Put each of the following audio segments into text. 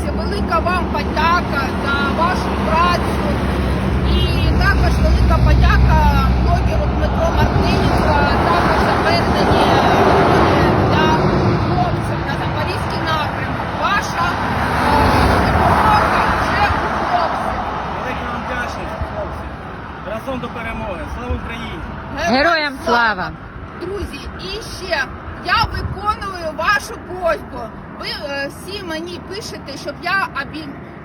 Хлопці, велика вам подяка за вашу працю. І також велика подяка блогеру Дмитро Мартиненко також за передані для хлопців на Запорізький напрямок. Ваша е, допомога вже у хлопців. Велика вам вдячність, хлопці. Разом до перемоги. Слава Україні! Героям слава! Друзі, і ще я виконую вашу просьбу. Ви е, всі мені пишете, щоб я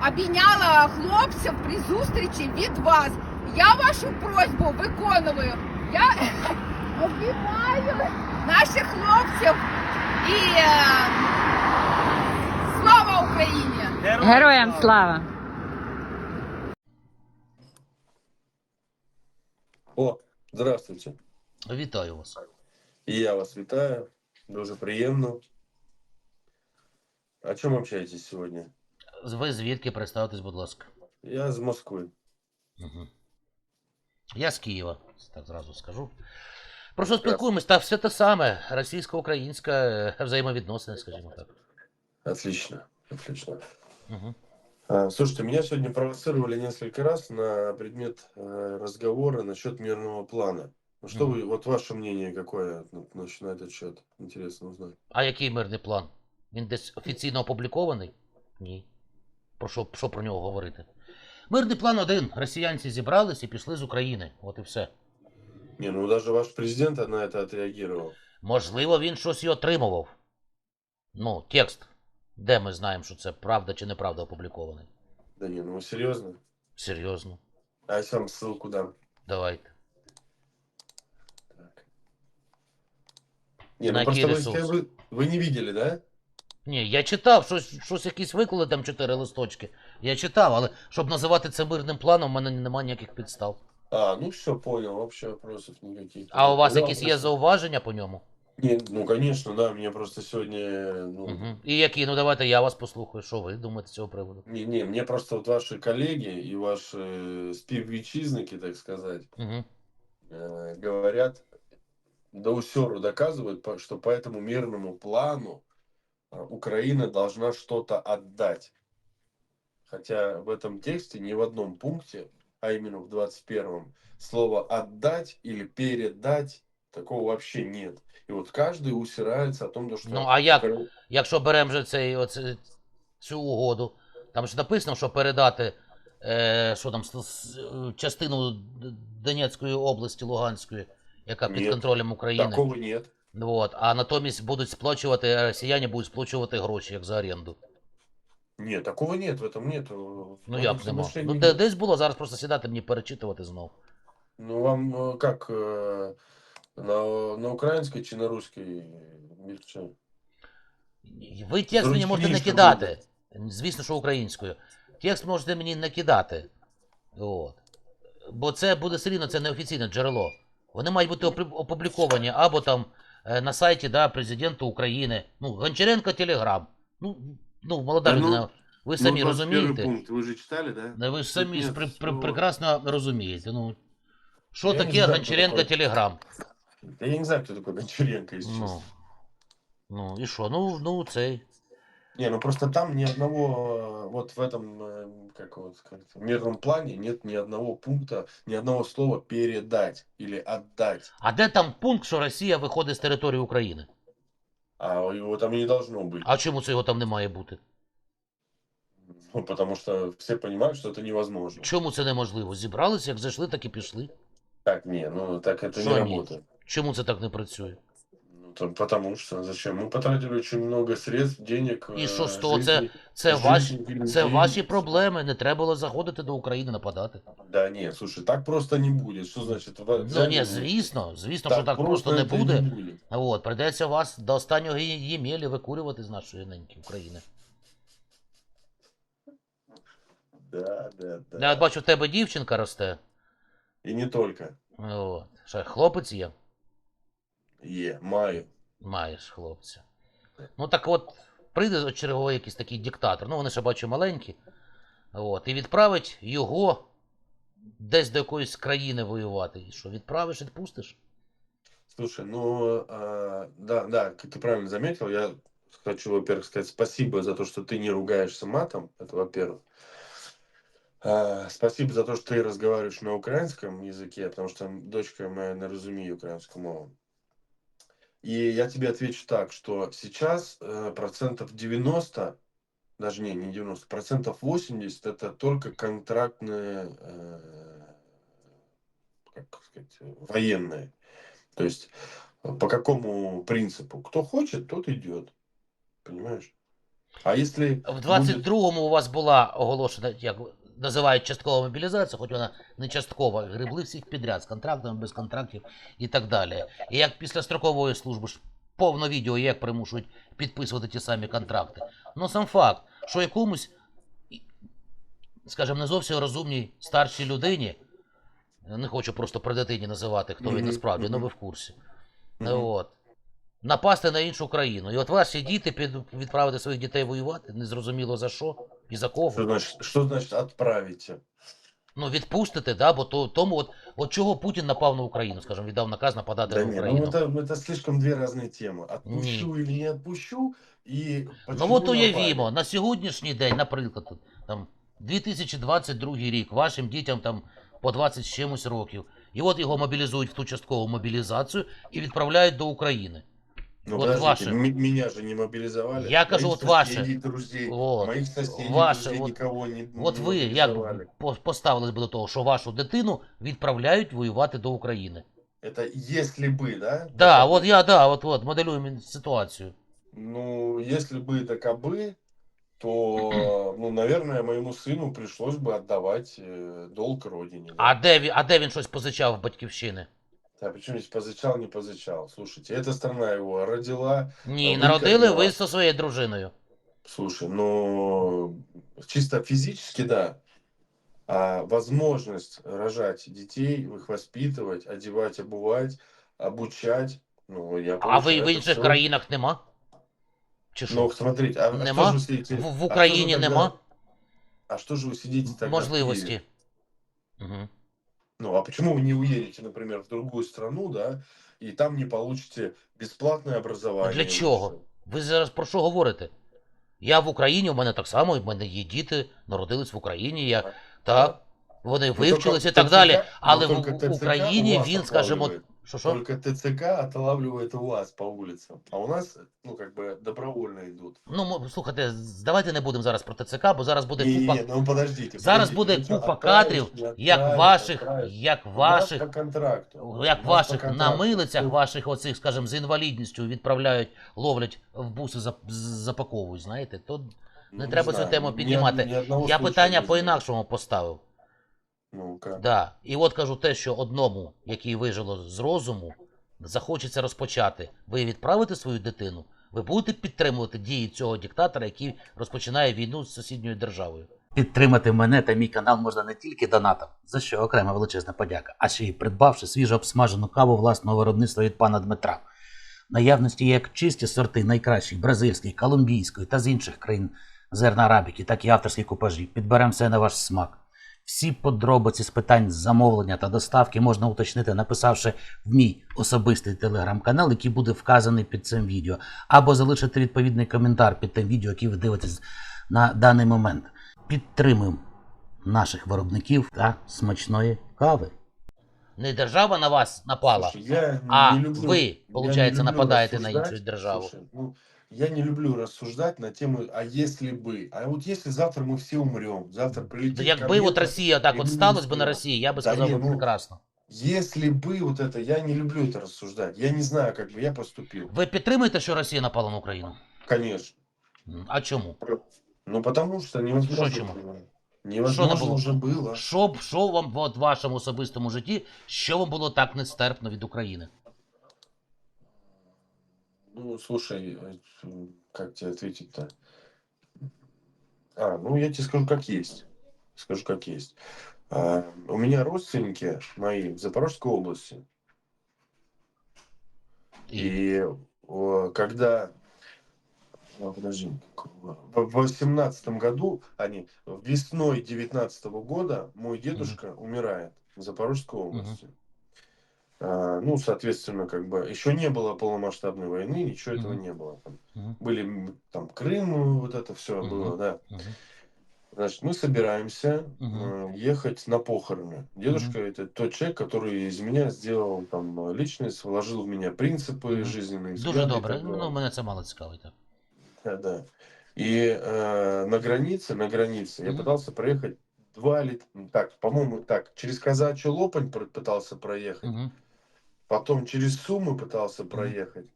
обійняла хлопців при зустрічі від вас. Я вашу просьбу виконую. Я обіймаю наших хлопців і е, слава Україні! Героям слава! О, здравствуйте. Вітаю вас. І я вас вітаю. Дуже приємно. О чем общаетесь сегодня? Ви звідки представтесь, будь ласка. Я з Москви. Угу. Я з Києва, так зразу скажу. Про що спілкуємось? Та все те саме. Російсько-українська е, взаємовідносини, скажімо так. Отлично, отлично. Угу. А, слушайте, меня сегодня провоцировали несколько раз на предмет э, разговора насчет мирного плана. Ну, Что Мгм. вы, вот ваше мнение какое ну, значит, на этот счет? Интересно узнать. А який мирний план? Він десь офіційно опублікований? Ні. Про що, що про нього говорити? Мирний план один. Росіянці зібрались і пішли з України. От і все. Не, ну даже ваш президент на это отреагировал. Можливо, він щось і отримував. Ну, текст. Де ми знаємо, що це правда чи неправда опублікований? Да не, ну вы серьезно? Серйозно. А я сам ссылку дам. Давайте. Так. Не, На ну просто какие вы, ресурсы? вы, вы не видели, да? Ні, я читав, щось, щось якісь виклали там чотири листочки. Я читав, але щоб називати це мирним планом, в мене немає ніяких підстав. А, ну все, понял, вообще вопросов никаких. А у вас Да, якісь є просто- зауваження по ньому? Не, ну, конечно, да, мне просто сегодня, ну, Угу. І які? Ну давайте я вас послухаю. Що ви думаєте з цього приводу? не, не, мне просто вот ваши коллеги и ваши співвітчизники, так сказать, Угу. э, говорят, до усеру доказывают, по- что по этому мирному плану а, Украина должна что-то отдать. Хотя в этом тексте ни в одном пункте, а именно в 21-м, слово «отдать» или «передать» такого вообще нет. И вот каждый усирается о том, то, что... Ну, а як? Якщо беремо вже цей, оце, цю угоду, там ж написано, що передати е, що там, частину Донецької області, Луганської, яка під Ні. контролем України. Такого нет. От, а натомість будуть сплачувати, росіяни будуть сплачувати гроші, як за оренду. Нет, такого нет, в этом нет. Ну як нема? Ну де, десь було, зараз просто сідати мені перечитувати знов. Ну вам э, как э, на, на українській чи на русській мірче? Ви текст мені можете Зручніше накидати. Звісно, що українською. Текст можете мені накидати. От. Бо це буде все рівно, це неофіційне джерело. Вони мають бути опри- опубліковані або там е, на сайті да, президента України. Ну, Гончаренко Телеграм. Ну, ну молода Та ну, людина, ви самі ну, 21 розумієте. пункт, ви ж читали, да? Ну, Ви ж самі Нет, при, при, прекрасно розумієте. Ну, що Я таке знаю, Гончаренко такой. Телеграм? Да я не знаю, кто такой Гончаренко, якщо Ну, ну і що? Ну, ну цей. Не, ну просто там ни одного, э, вот в этом, э, как вот сказать, мирном плане нет ни одного пункта, ни одного слова передать или отдать. А де там пункт, що Росія виходить з території України? А его там и не должно быть. А чому це його там не має бути? Ну, потому что все понимают, что это невозможно. Чому це неможливо? Зібралися, як зайшли, так і пішли. Так, не, ну так это Что не нет? работает. Чому це так не працює? Ну, то- потому что зачем? Мы потратили очень много средств, денег. І э, що з того? Це, жизни. це, жизнь ваші, людей. це ваші проблеми. Не треба було заходити до України нападати. Да нет, слушай, так просто не будет. Что значит? в- Ну взяли, ні, ну, звісно, звісно, так що так просто не это буде. будет. От, прийдеться вас до останнього ї- ємелі викурювати з нашої неньки України. Да, да, да. Я от бачу, в тебе дівчинка росте. И не только. От. Що, хлопець є? Е, маю. Маєш хлопця. Ну так от, прийде от черговий якийсь такий диктатор, ну вони ще бачу маленькі. От, і відправить його десь до якоїсь країни воювати. І що, відправиш, відпустиш? Слушай, ну, а, да, да, как ты правильно заметил, я хочу, во-первых, сказать спасибо за то, что ты не ругаешься матом, это во-первых. А, спасибо за то, что ты разговариваешь на украинском языке, потому что дочка моя не разумеет украинскую мову. И я тебе отвечу так, что сейчас э, процентов 90, даже не, не 90, процентов 80 это только контрактные, э, как сказать, военные. То есть э, по какому принципу? Кто хочет, тот идет. Понимаешь? А если В будет- 22-му у вас була оголошена, як називають часткова мобілізація, хоч вона не часткова, гребли всіх підряд з контрактами, без контрактів і так далі. І як після строкової служби ж повно відео, як примушують підписувати ті самі контракти. Ну сам факт, що якомусь, скажімо, не зовсім розумній старшій людині, не хочу просто при дитині називати, хто він насправді, мгм. ви в курсі. От. Напасти на іншу країну. І от ваші діти під, відправити своїх дітей воювати, незрозуміло за що і за Что кого. значит, что значит отправите? Ну, відпустите, да, бо то, тому от, от чого Путін напав на Україну, скажімо, віддав наказ нападати Да на нет, ну Україну. это, это слишком две разные темы. Отпущу или не отпущу, и Ну почему от уявімо, напали? на сьогоднішній день, наприклад, тут, там 2022 рік, вашим дітям там по 20 з чимось років. І от його мобілізують в ту часткову мобілізацію і відправляють до України. Ну, вот подождите, ваше. м- меня же не мобилизовали. Я кажу, Моих вот ваше. соседей, друзей, Вот. моих соседей, Ваше, друзей вот- никого не, От не ви як мобилизовали. по- поставились би до того, що вашу дитину відправляють воювати до України? Это если бы, да? Да, Это- от я, да, от от моделюємо ситуацію. Ну, если бы это кабы, то, ну, наверное, моему сыну пришлось бы отдавать э, долг родине. да. А де він, а де він щось позичав в батьківщини? Да, причем здесь позычал, не позычал. Слушайте, эта страна его родила. Ні, А народили викопала. ви зі своєю дружиною. Слушай, ну, чисто физически, да. А возможность рожать детей, их воспитывать, одевать, обувать, обучать, ну, я А ви получаю в это інших всё. країнах нема? Чи що? Ну, смотрите, а, а Нема? что же вы сидите? В, в а что же Україні тогда- нема А что же вы сидите тогда в можливості. Киеве? Угу. Ну, а почему вы не уедете, например, в другую страну, да, и там не получите бесплатное образование? Для чого? Ви зараз про що говорите? Я в Україні, у мене так само, в мене є діти, народились в Україні, я так, вони Ну, вивчилися і так далі. Але ну, в Україні він, скажімо, що що? Только ТЦК отлавливает у вас по улицам, а у нас, ну, как бы добровольно идут. Ну, слухайте, давайте не будемо зараз про ТЦК, бо зараз буде купа. не, ну подождите. Зараз подождите, буде ну купа кадрів, як ваших, як ваших, по контракту. як ваших по на милицях, ваших оцих, скажімо, з інвалідністю відправляють, ловлять в буси, запаковують, знаєте, то не ну, треба цю знаю, тему піднімати. я питання по-інакшому поставив. Ну? Да. І от кажу те, що одному, який вижило з розуму, захочеться розпочати. Ви відправите свою дитину, ви будете підтримувати дії цього диктатора, який розпочинає війну з сусідньою державою. Підтримати мене та мій канал можна не тільки донатом, за що окрема величезна подяка, а ще й придбавши свіжо обсмажену каву власного виробництва від пана Дмитра. Наявності як чисті сорти найкращих бразильської, колумбійської та з інших країн зерна арабіки, так і авторські купажі. Підберемо все на ваш смак. Всі подробиці з питань замовлення та доставки можна уточнити, написавши в мій особистий телеграм-канал, який буде вказаний під цим відео, або залишити відповідний коментар під тим відео, яке ви дивитесь на даний момент. Підтримуємо наших виробників та смачної кави. Не держава на вас напала. Слушай, я А не люблю, я не люблю нападаете на инчую державу. Слушай, ну, я не люблю рассуждать на тему, а если бы, а вот если завтра мы все умрем, завтра прилетит Ну, Якби комета, от Росія так і от ми сталося би не на знаємо. Росії, я би Та сказав ні, би ну, прекрасно. Если бы вот это, я не люблю это рассуждать, я не знаю, как бы я поступил. Ви підтримуєте, що Росія напала на Україну? Конечно. М, А чому? Ну потому что невозможно Что чему? было. Что Невозможно не было? уже было. Що, б- що вам от, в вашому особистому житті, що вам було так нестерпно від України? Ну, слушай, э, как тебе ответить-то? А, ну я тебе скажу как есть. Скажу как есть. А, у меня родственники мои в Запорожской области. И о, когда А, подожди. В 18 году, они, весной 19 года мой дедушка умирает в Запорожской области. А, ну, соответственно, как бы еще не было полномасштабной войны, ничего этого Мгм. не было. Там Мгм. были там Крым, вот это все Мгм. было, да. Мгм. Значит, мы собираемся Мгм. э, ехать на похороны. Дедушка это тот человек, который из меня сделал там э, личность, вложил в меня принципы Мгм. жизненные. Дуже взгляды добре. далее. Ну, мене це мало цікавить. так. Да, да. И э, на границе, на границе я Мгм. пытался проехать два или так, по-моему, так через Казачий Лопань пытался проехать, Мгм. Потом через Сумы пытался проехать.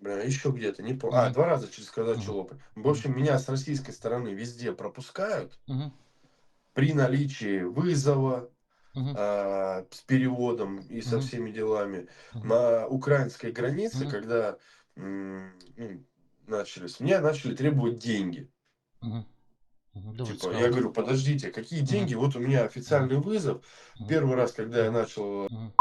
Бля, еще где-то, не помню. А, Мгм. два раза через Казачий. Лопань. В общем, меня с российской стороны везде пропускают при наличии вызова а, с переводом и со всеми делами. На украинской границе, когда ну, начались, мне начали требовать деньги. Типа, я говорю, подождите, какие деньги? Вот у меня официальный вызов. Первый раз, когда я начал... Говорю,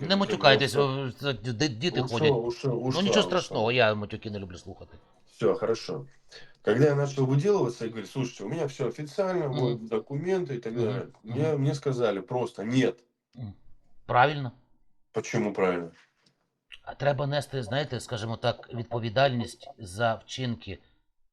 Не матюкайтесь, ушел, о, це ді- діти ушел, ходять. ушел, Ну ушла, нічого ушла. страшного, я матюки не люблю слухати. Все, хорошо. Когда я начал выделываться, я говорю, слушайте, у меня все официально, Мгм. вот документы и так Мгм. далее. Мгм. Мне, мне сказали просто нет. М. Правильно. Почему правильно? А треба нести, знаєте, скажімо так, відповідальність за вчинки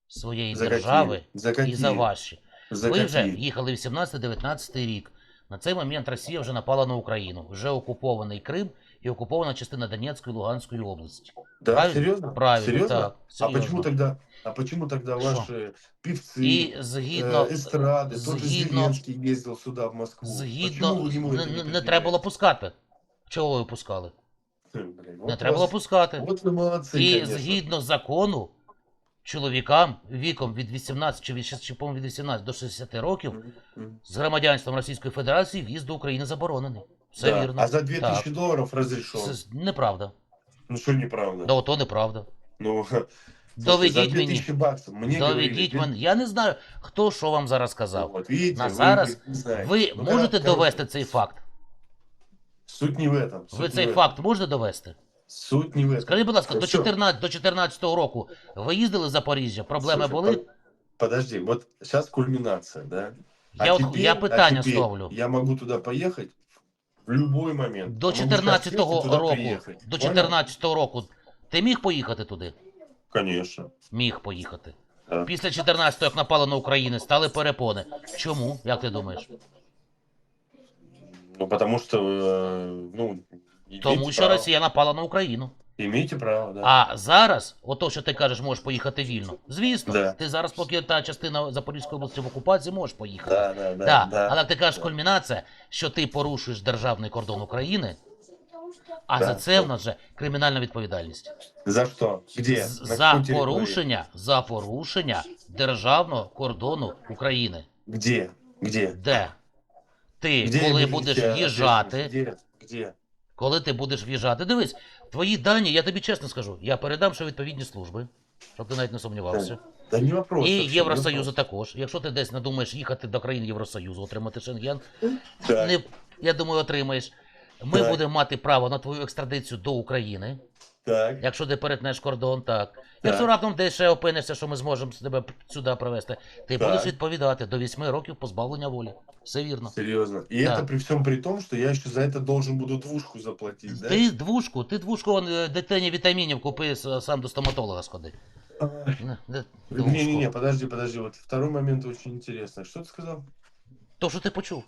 своєї За держави какие? За какие? і за ваші. За Ви вже какие? їхали 18-19 рік. На цей момент Росія вже напала на Україну. Вже окупований Крим і окупована частина Донецької і Луганської області. Да, правильно? серьезно? Правильно, Серьезно? так. А серйозно. почему тогда, а почему тогда Что? ваши певцы, І згідно, э, эстрады, тот же згідно- Зеленский ездил сюда, в Москву? згідно почему вы ему не, это не, не, не треба було пускати. Чого ви пускали? Блин, вот Не у треба було вас- пускати. Вот вы молодцы, І конечно. згідно закону, чоловікам віком від 18 чи від, шість- чи, по-моєму, від 18 до 60 років Мгм, мгм. з громадянством Російської Федерації в'їзд до України заборонений. Все Да, вірно. А за 2000 Так. долларов разрешен. Це неправда. Ну что неправда? Да, ото неправда. Ну, слушай, за Доведіть мені. 2000 баксов мне говорили, Доведіть ты- мене. Я не знаю, хто що вам зараз Ну, сказав. Вот видите, На вы зараз не знаете. Ви Ну, можете короче, довести цей факт? Суть не в этом. Ви суть не цей в этом. факт можете довести? Суть не в этом. Скажіть, будь ласка, до Всё. 14 до 14 року ви їздили в Запоріжжя? Проблеми Слушай, були? по- Подожди, вот сейчас кульминация, да? Я, от, теперь- я питання а теперь ставлю. Я могу туда поехать в любой момент. До Я могу сейчас 14-го сесть и туда року, приехать. до Понял? 14-го року ти міг поїхати туди? Конечно. Міг поїхати. Да. Після 14-го, як напали на Україну, стали перепони. Чому? Як ти думаєш? Ну, потому что, э, ну, имеете Тому що право. Росія напала на Україну. Имеете право, да. А зараз, ото що ти кажеш, можеш поїхати вільно. Звісно, Да. ти зараз, поки та частина Запорізької області в окупації, можеш поїхати. Да, да, да. Да. да. Але ти кажеш, кульмінація, що ти порушуєш державний кордон України, а Да. за це в нас вже кримінальна відповідальність. За? З- На За какой территории? порушення, за порушення державного кордону України. Где? Где? Де ти, Где коли будеш видите в'їжджати, ответственность? Коли ти будеш в'їжджати, дивись, твої дані, я тобі чесно скажу, я передам ще відповідні служби, щоб ти навіть не сумнівався. Да не вопрос. І Євросоюзу також. Якщо ти десь надумаєш їхати до країн Євросоюзу, отримати шенген, Так. не, я думаю, отримаєш. Ми Так. будемо мати право на твою екстрадицію до України, Так. якщо ти перетнеш кордон, так. Якщо раптом десь ще опинишся, що ми зможемо тебе сюди привезти, ти Так. будеш відповідати до 8 років позбавлення волі Все вірно. Серьезно. И Да. это при всем при том, что я еще за это должен буду двушку заплатить, да? Ти двушку, ти двушку вон, е, дитині вітамінів купи, с- сам до стоматолога сходи. Ай. Не, де- двушку. Не-не-не, подожди, подожди. Вот второй момент очень интересный. Что ты сказал? То, що ти почув.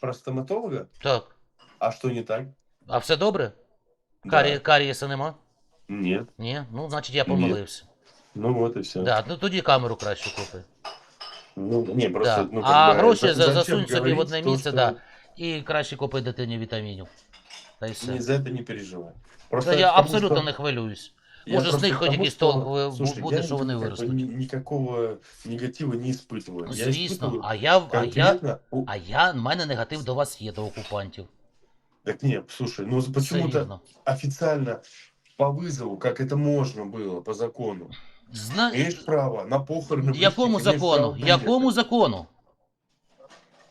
Про стоматолога? Так. А что не так? А все добре? Да. Карі, карієса нема? Нет. Ні? Ну, значить, я Ні. помилився. Ну вот и все. Да, ну тоді камеру краще купи. Ну, не, просто, Да. ну, А как бы, гроші за- за- зачем засунь собі в говорить одне то, місце, что- да. І краще купи дитині вітамінів. Та й все. Не, за это не переживай. Та я к тому, абсолютно что- не хвилююсь. я Може, з просто них к хоч тому, якийсь что- толк ви- Слушай, буде, я що вони как бы виростуть. ни- Никакого негатива не испытываю. Я Звісно, испытываю а я, а я, конкретно... у- а я, в мене негатив до вас є, до окупантів. Так нет, слушай, ну Все почему-то вірно. официально по вызову, как это можно было по закону. Зна... Имеешь право на похороны. Якому закону? право. Якому закону?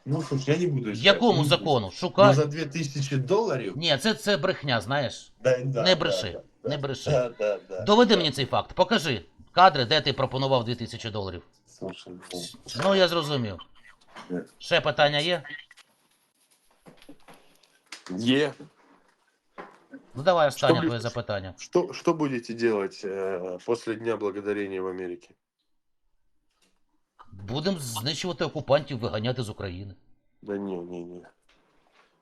Ну, слушай, я не буду искать. Якому не буду. закону? Ну, за 2000 долларов... Ні, це, це брехня, знаєш. Да, да, Не бреши. да. Не бреши. Да, да, да. Доведи мені цей факт. Покажи кадри, де ти пропонував 2000 доларів. Слушай, ну, Ну, я зрозумів. Ще питання є? Е, Ну давай останнє Що твоє будеш? запитання. что, что будете делать э, после Дня Благодарения в Америке? Будемо знищувати окупантів, виганяти з України. Да не, не, не.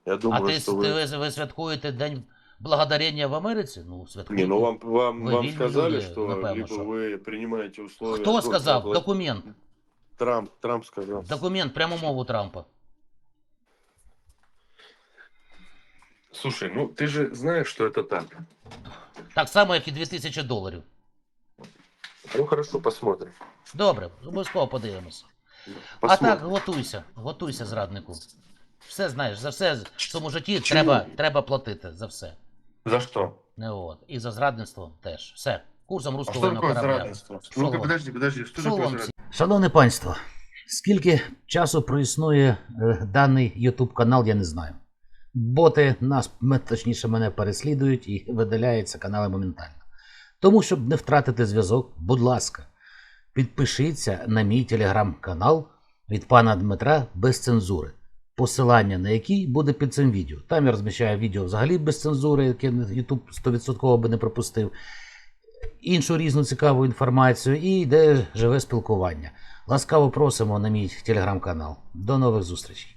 Я А думаю, ти, что ти вы... ви, ви святкуєте День благодарення в Америці? Ну, святкуйте. Не, ну вам, вам, Вы вам видели сказали, люди, что напевно, либо що. вы принимаете условия... Хто ну, сказав? вла- Документ. Трамп, Трамп сказал. Документ, пряму мову Трампа. Слушай, ну ты же знаешь, что это так. Так само, як і 2000 доларів. Ну хорошо, посмотрим. Добре, обов'язково подивимося. А Посмотрим. так, готуйся, готуйся, зраднику. Все знаєш, за все в цьому житті треба, треба платити за все. За что? Не от. І за зрадництво теж. Все. Курсом А руського что такое корабля. зрадство? Ну-ка, подожди, подожди, что такое Шолом зрадство? Шановне панство, скільки часу проіснує е, даний YouTube канал, я не знаю. Боти нас, точніше, мене переслідують і видаляються канали моментально. Тому, щоб не втратити зв'язок, будь ласка, підпишіться на мій телеграм-канал від пана Дмитра без цензури, посилання на який буде під цим відео. Там я розміщаю відео взагалі без цензури, яке YouTube 100% би не пропустив іншу різну цікаву інформацію і йде живе спілкування. Ласкаво просимо на мій телеграм-канал. До нових зустрічей.